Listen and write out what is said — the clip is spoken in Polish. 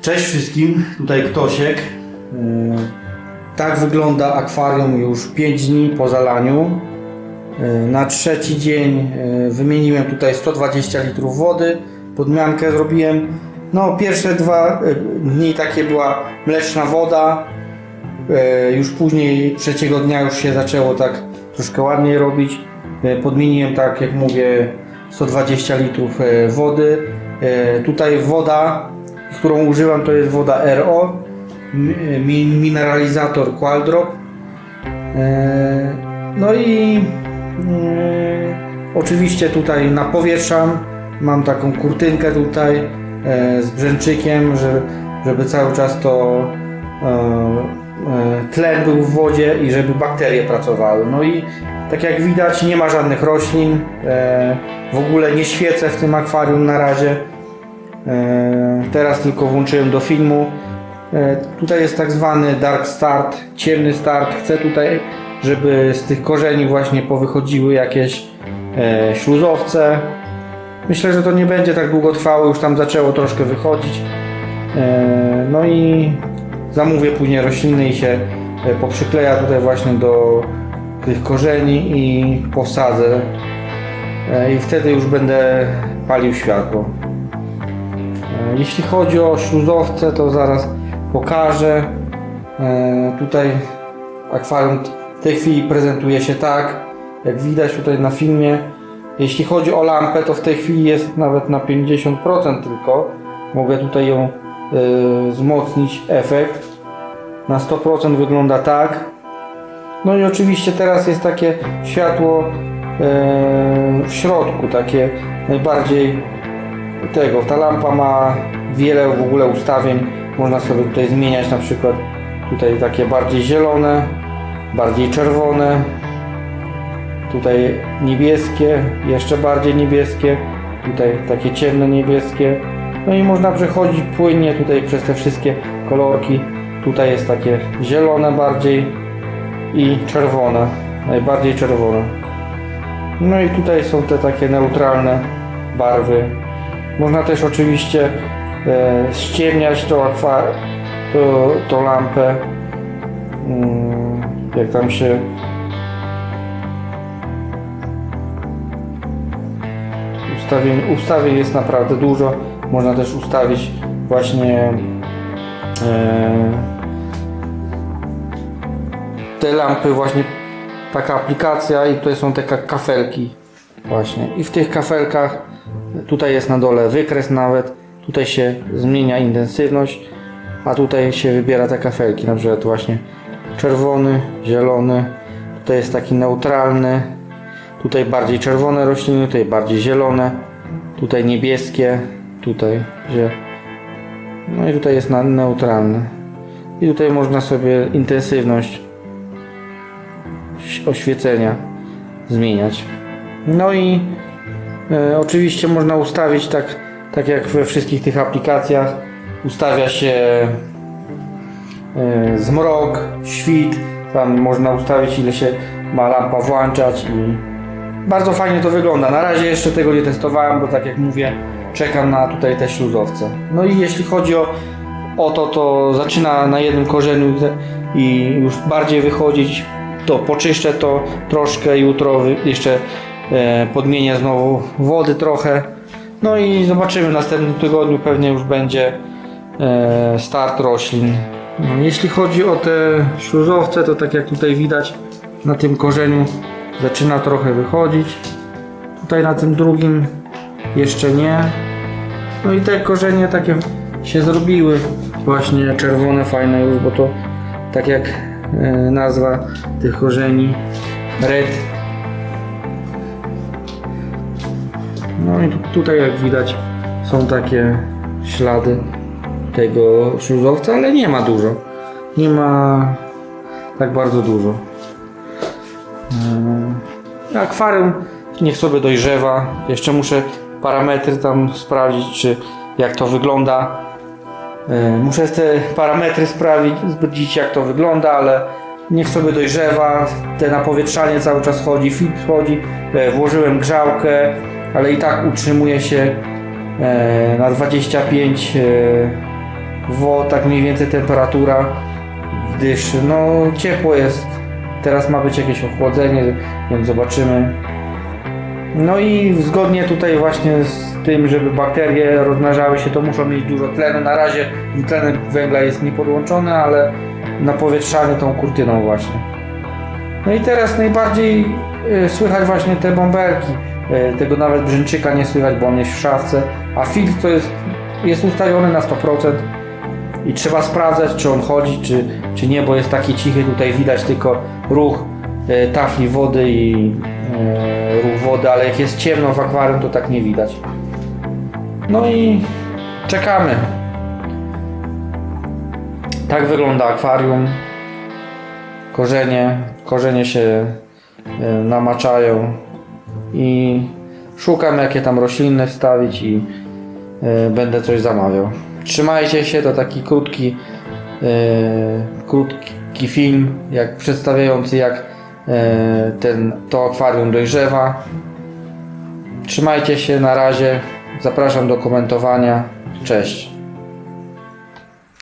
Cześć wszystkim, tutaj Ktosiek. Yy, Tak wygląda akwarium już 5 dni po zalaniu. Yy, Na trzeci dzień yy, wymieniłem tutaj 120 litrów wody, podmiankę zrobiłem. No pierwsze dwa dni takie była mleczna woda, już później trzeciego dnia już się zaczęło tak troszkę ładniej robić. Podmieniłem tak jak mówię 120 litrów wody. Tutaj woda, którą używam to jest woda RO, mi- mineralizator Qualdrop. Yy, No i yy, oczywiście tutaj napowietrzam. Mam taką kurtynkę tutaj yy, z brzęczykiem, żeby, żeby cały czas to e, e, tlen był w wodzie i żeby bakterie pracowały. No i tak jak widać nie ma żadnych roślin, e, w ogóle nie świecę w tym akwarium na razie. E, Teraz tylko włączyłem do filmu. E, Tutaj jest tak zwany dark start, ciemny start. Chcę tutaj, żeby z tych korzeni właśnie powychodziły jakieś e, śluzowce. Myślę, że to nie będzie tak długo trwało, już tam zaczęło troszkę wychodzić. No i zamówię później rośliny i się poprzykleja tutaj właśnie do tych korzeni i posadzę. I wtedy już będę palił światło. Jeśli chodzi o śluzowce, to zaraz pokażę. E, Tutaj akwarium w tej chwili prezentuje się tak, jak widać tutaj na filmie. Jeśli chodzi o lampę, to w tej chwili jest nawet na 50% tylko. Mogę tutaj ją e, wzmocnić efekt. Na 100% wygląda tak. No i oczywiście teraz jest takie światło e, w środku, takie najbardziej tego. Ta lampa ma wiele w ogóle ustawień. Można sobie tutaj zmieniać na przykład tutaj takie bardziej zielone, bardziej czerwone, tutaj niebieskie, jeszcze bardziej niebieskie, tutaj takie ciemne niebieskie. No i można przechodzić płynnie tutaj przez te wszystkie kolorki. Tutaj jest takie zielone bardziej i czerwone, najbardziej czerwone. No i tutaj są te takie neutralne barwy. Można też oczywiście e, ściemniać tą, akwa, lampę. Mm, jak tam się ustawień, ustawień jest naprawdę dużo. Można też ustawić właśnie e, te lampy właśnie taka aplikacja i tutaj są ka- kafelki właśnie i w tych kafelkach tutaj jest na dole wykres nawet tutaj się zmienia intensywność a tutaj się wybiera te kafelki na przykład właśnie czerwony, zielony tutaj jest taki neutralny tutaj bardziej czerwone rośliny, tutaj bardziej zielone tutaj niebieskie tutaj gdzie no i tutaj jest na neutralny i tutaj można sobie intensywność oświecenia zmieniać. No i oczywiście można ustawić tak, tak jak we wszystkich tych aplikacjach. Ustawia się e, zmrok, świt, tam można ustawić ile się ma lampa włączać i bardzo fajnie to wygląda. Na razie jeszcze tego nie testowałem, bo tak jak mówię, czekam na tutaj te śluzowce. No i jeśli chodzi o, o to, to zaczyna na jednym korzeniu i już bardziej wychodzić to poczyszczę to troszkę jutro jeszcze e, podmienię znowu wody trochę. No i zobaczymy w następnym tygodniu pewnie już będzie e, start roślin. No, jeśli chodzi o te śluzowce to tak jak tutaj widać na tym korzeniu zaczyna trochę wychodzić. Tutaj na tym drugim jeszcze nie. No i te korzenie takie się zrobiły. Właśnie czerwone fajne już bo to tak jak e, nazwa tych korzeni. Red no i tu, tutaj jak widać są takie ślady tego śluzowca, ale nie ma dużo. Nie ma tak bardzo dużo. E, akwarium niech sobie dojrzewa. Jeszcze muszę parametry tam sprawdzić czy jak to wygląda. E, Muszę te parametry sprawdzić jak to wygląda, ale niech sobie dojrzewa. Te napowietrzanie cały czas chodzi, filtr chodzi. E, Włożyłem grzałkę, ale i tak utrzymuje się e, na 25 e, wo, tak mniej więcej temperatura, gdyż no ciepło jest. Teraz ma być jakieś ochłodzenie, więc zobaczymy. No i zgodnie tutaj właśnie z tym, żeby bakterie rozmnażały się, to muszą mieć dużo tlenu. Na razie tlenek węgla jest niepodłączony, ale napowietrzany tą kurtyną właśnie. No i teraz najbardziej y, słychać właśnie te bąbelki. Y, Tego nawet brzęczyka nie słychać, bo on jest w szafce, a filtr to jest, jest ustawiony na 100% i trzeba sprawdzać, czy on chodzi, czy, czy nie, bo jest taki cichy, tutaj widać tylko ruch y, tafli wody i y, ruch wody, ale jak jest ciemno w akwarium, to tak nie widać. No i czekamy. Tak wygląda akwarium. Korzenie, korzenie się namaczają i szukam jakie tam rośliny wstawić i y, będę coś zamawiał. Trzymajcie się, to taki krótki, y, krótki film, jak przedstawiający jak y, ten, to akwarium dojrzewa. Trzymajcie się, na razie. Zapraszam do komentowania. Cześć.